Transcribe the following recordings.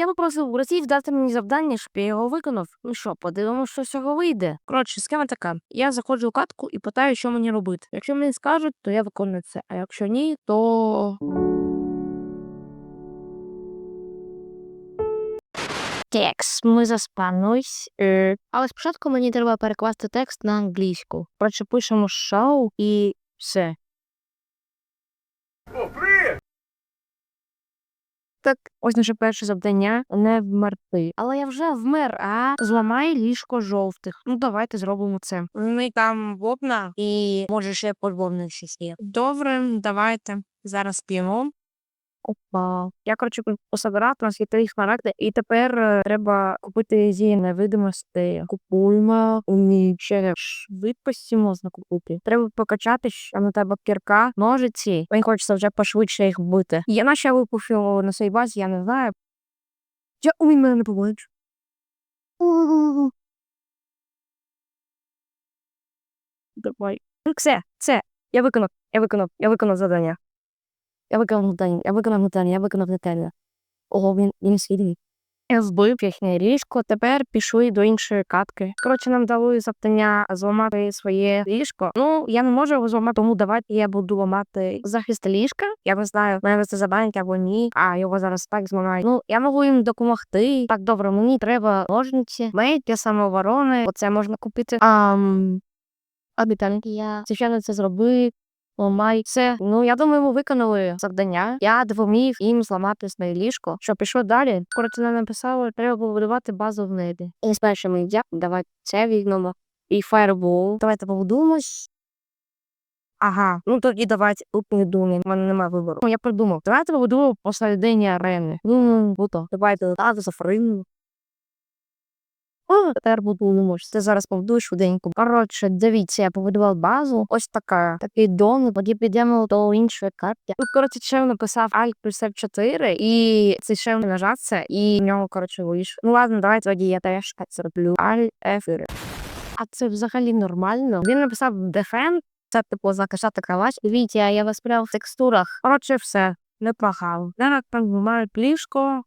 Я попросив Росії дати мені завдання, щоб я його виконав. Ну що, подивимося, що з цього вийде. Коротше, схема така. Я заходжу у катку і питаю, що мені робити. Якщо мені скажуть, то я виконую це. А якщо ні, то. Текст, ми заспанусь. Е, але спочатку мені треба перекласти текст на англійську. Коротше, пишемо шоу і все. Так, ось наше перше завдання не вмерти. Але я вже вмер, а зламай ліжко жовтих. Ну давайте зробимо це. Ми там вопна і може ще подвовник є. Добре, давайте. Зараз п'ємо. Опа. Я, коротше, пособирав, у нас є три смарагди, і тепер е, треба купити зі невидимості. Купуємо і ще швидкості можна купити. Треба покачати, що на тебе кірка, ножиці. Мені хочеться вже пошвидше їх вбити. Я наче випустив на своїй базі, я не знаю. Я у мене не побачу. Давай. Ну, Все, все. Я виконав, я виконав, я виконав завдання. Я виконав завдання, я виконав завдання, я виконав завдання. Ого, він, він свідний. Я збив їхнє ліжко, тепер пішли до іншої катки. Коротше, нам дали завдання зламати своє ліжко. Ну, я не можу його зламати, тому давайте я буду ламати захист ліжка. Я не знаю, мене це забанять або ні, а його зараз так зламають. Ну, я можу їм допомогти. Так, добре, мені треба ножниці, меч для самооборони. Оце можна купити. Ам... Детальки я звичайно це зробив. Ламай все. Ну я думаю, ми виконали завдання. Я допоміг їм зламати своє ліжко. Що пішло далі? Коротше, нам написали, треба побудувати базу в небі. І спершу ми дя, давайте це візьмемо. І фаербол. Давайте побудуємось. Ага, ну тоді давайте тут не думаємо, в мене немає вибору. Ну, я придумав. Давайте побудуємо посередині арени. Ну, круто. Давайте так зафрину. О, тепер будуємо. Ти зараз побудуєш швиденько. Коротше, дивіться, я побудував базу. Ось така. Такий дом. Тоді підемо до іншої карти. Тут, коротше, шеф написав Alt плюс F4, і цей шеф нажав це, і в нього, коротше, вийшло. Ну ладно, давай тоді я теж зроблю. Alt F4. А це взагалі нормально. Він написав Defend, це типу закачати кровать. Дивіться, я вас прямо в текстурах. Коротше, все. Не прохав. Зараз там плішко.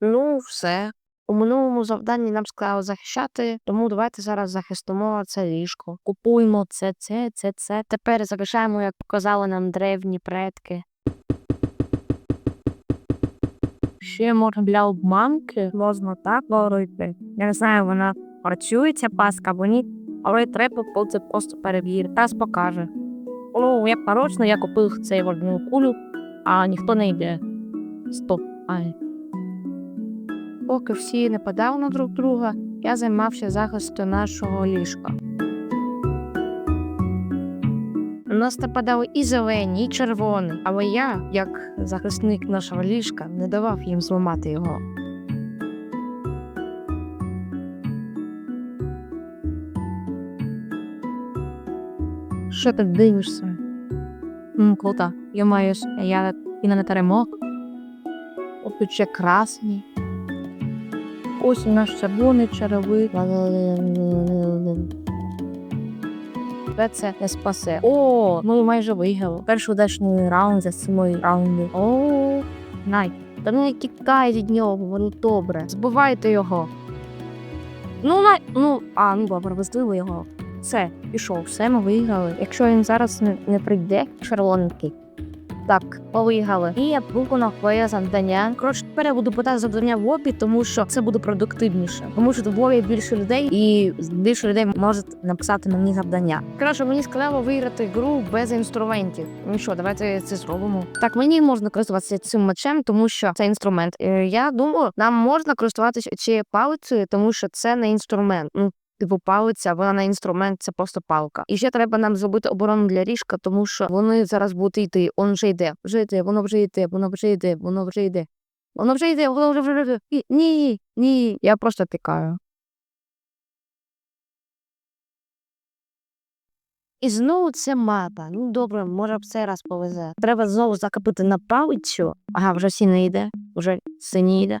Ну, все. У минулому завданні нам сказали захищати, тому давайте зараз захистимо це ліжко. Купуємо це, це, це, це. Тепер захищаємо, як показали нам древні предки. Ще можна для обманки, можна так говорити. Я не знаю, вона працює ця паска або ні, але треба буде просто перевірити. Раз покаже. Ну, як нарочно, я купив цей водну кулю, а ніхто не йде. Стоп. Ай. Поки всі нападали на друг друга, я займався захистом нашого ліжка. У нас нападали і зелені, і червоні, але я, як захисник нашого ліжка, не давав їм зламати його. Що ти дивишся? М, круто. Я маю я і на теремок. От тут ще красний. Ось наш червоний черевик. Тебе це не спасе. О, ми майже виграли. Перший удачний раунд за сімої раунди. О, най. Та не тікай від нього, воно добре. Збивайте його. Ну, на... ну, а, ну добре, визвили його. Все, пішов, все, ми виграли. Якщо він зараз не, не прийде, червоненький. Так, повиграли. І я виконав твоє завдання. Коротше, тепер я буду питати завдання в лобі, тому що це буде продуктивніше. Тому що в лобі більше людей, і більше людей можуть написати мені завдання. Коротше, мені сказали виграти гру без інструментів. Ну що, давайте це зробимо. Так, мені можна користуватися цим мечем, тому що це інструмент. Е, Я думаю, нам можна користуватися цією палицею, тому що це не інструмент. Ну, Типу палиця, вона не інструмент, це просто палка. І ще треба нам зробити оборону для ріжка, тому що вони зараз будуть йти. Он вже йде, вже йде, воно вже йде, воно вже йде, воно вже йде. Воно вже йде, воно вже вже. Ні, ні, я просто пікаю. І знову це мапа. Ну добре, може в цей раз повезе. Треба знову закопити на палицю. Ага, вже не йде, вже синій йде.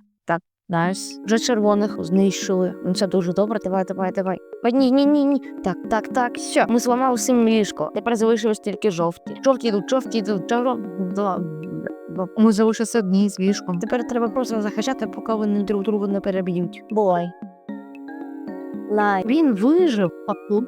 Найс. Вже червоних знищили. Ну це дуже добре. Давай, давай, давай. Ні, ні, ні, ні. Так, так, так. Все, ми зламали всім ліжко. Тепер залишилось тільки жовті. Жовті йдуть, жовті йдуть. Ми залишилися одні з ліжком. Тепер треба просто захищати, поки вони друг друга не переб'ють. Бувай. Лай. Він вижив, а тут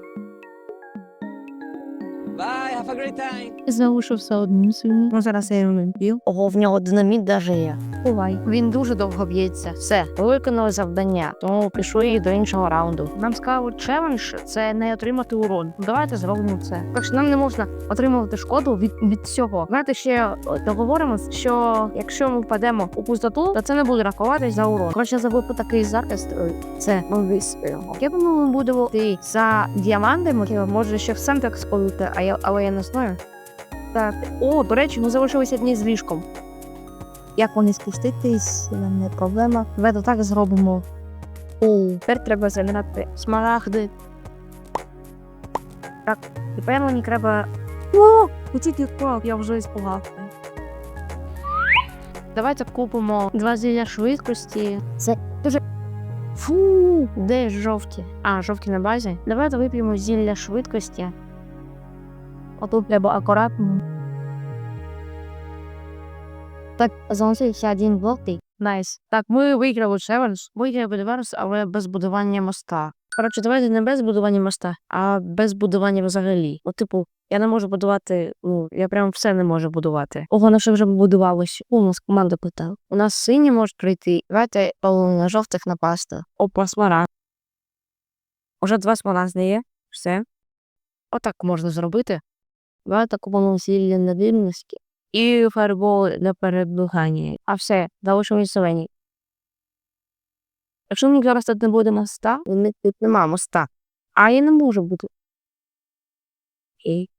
Bye, have a great time. Залишився одним сильним. Ну зараз я його не вбив. Ого, в нього динаміт даже є. Бувай. Він дуже довго б'ється. Все, виконали завдання, тому пішли до іншого раунду. Нам сказали, челендж це не отримати урон. Давайте зробимо це. Так що нам не можна отримувати шкоду від, від цього. Знаєте, ще о, договоримось, що якщо ми впадемо у пустоту, то це не буде рахуватись за урон. Коротше, забив такий захист. Це ми виспіємо. Я думаю, ми будемо йти за діамантами. Може, ще в центр сходити, а я, але я не знаю. Так, о, до речі, ми залишилися одні з ліжком. Як вони спуститись, не проблема. Давайте так зробимо. О, тепер треба забирати смарагди. Так, тепер мені треба. О, тільки крок, я вже іспугався. Давайте купимо два зілля швидкості. Це дуже. Фу, де жовті? А, жовті на базі. Давайте вип'ємо зілля швидкості. Отут треба акуратно. Так, залишився один жовтий. Найс. Так, ми виграли челендж, виграли реверс, але без будування моста. Коротше, давайте не без будування моста, а без будування взагалі. Ну, типу, я не можу будувати, ну, я прям все не можу будувати. Ого, на що вже будувалося? У нас команда питала. У нас сині можуть прийти. Давайте на жовтих напасти. Опа, смара. Уже два смара є. Все. Отак можна зробити. Давайте купимо зілля невільності і фарбол для передбігання. А все, залишилось зелені. Якщо ми зараз тут не буде моста, то ми- тут нема моста. А я не можу бути. Окей.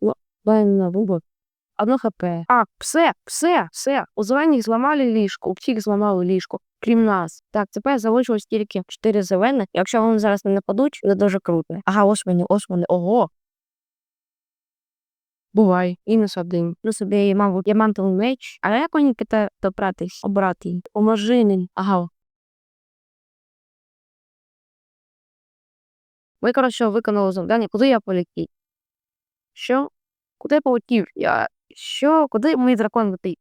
Ну, дай на вибор. Одно хп. А, все, все, все. У зелених зламали ліжко, у всіх зламали ліжко, крім нас. Так, тепер залишилось тільки 4 зелених. Якщо вони зараз не нападуть, це дуже круто. Ага, ось вони, ось вони. Ого. Бувай, не один. Ну собі, мабуть, діамантовий меч. А як вони кита добратись? Обрати. Поможи. Ага. Ми, коротше, виконали завдання. Куди я полетів? Що? Куди я полетів? Я... Що? Куди мій дракон летить?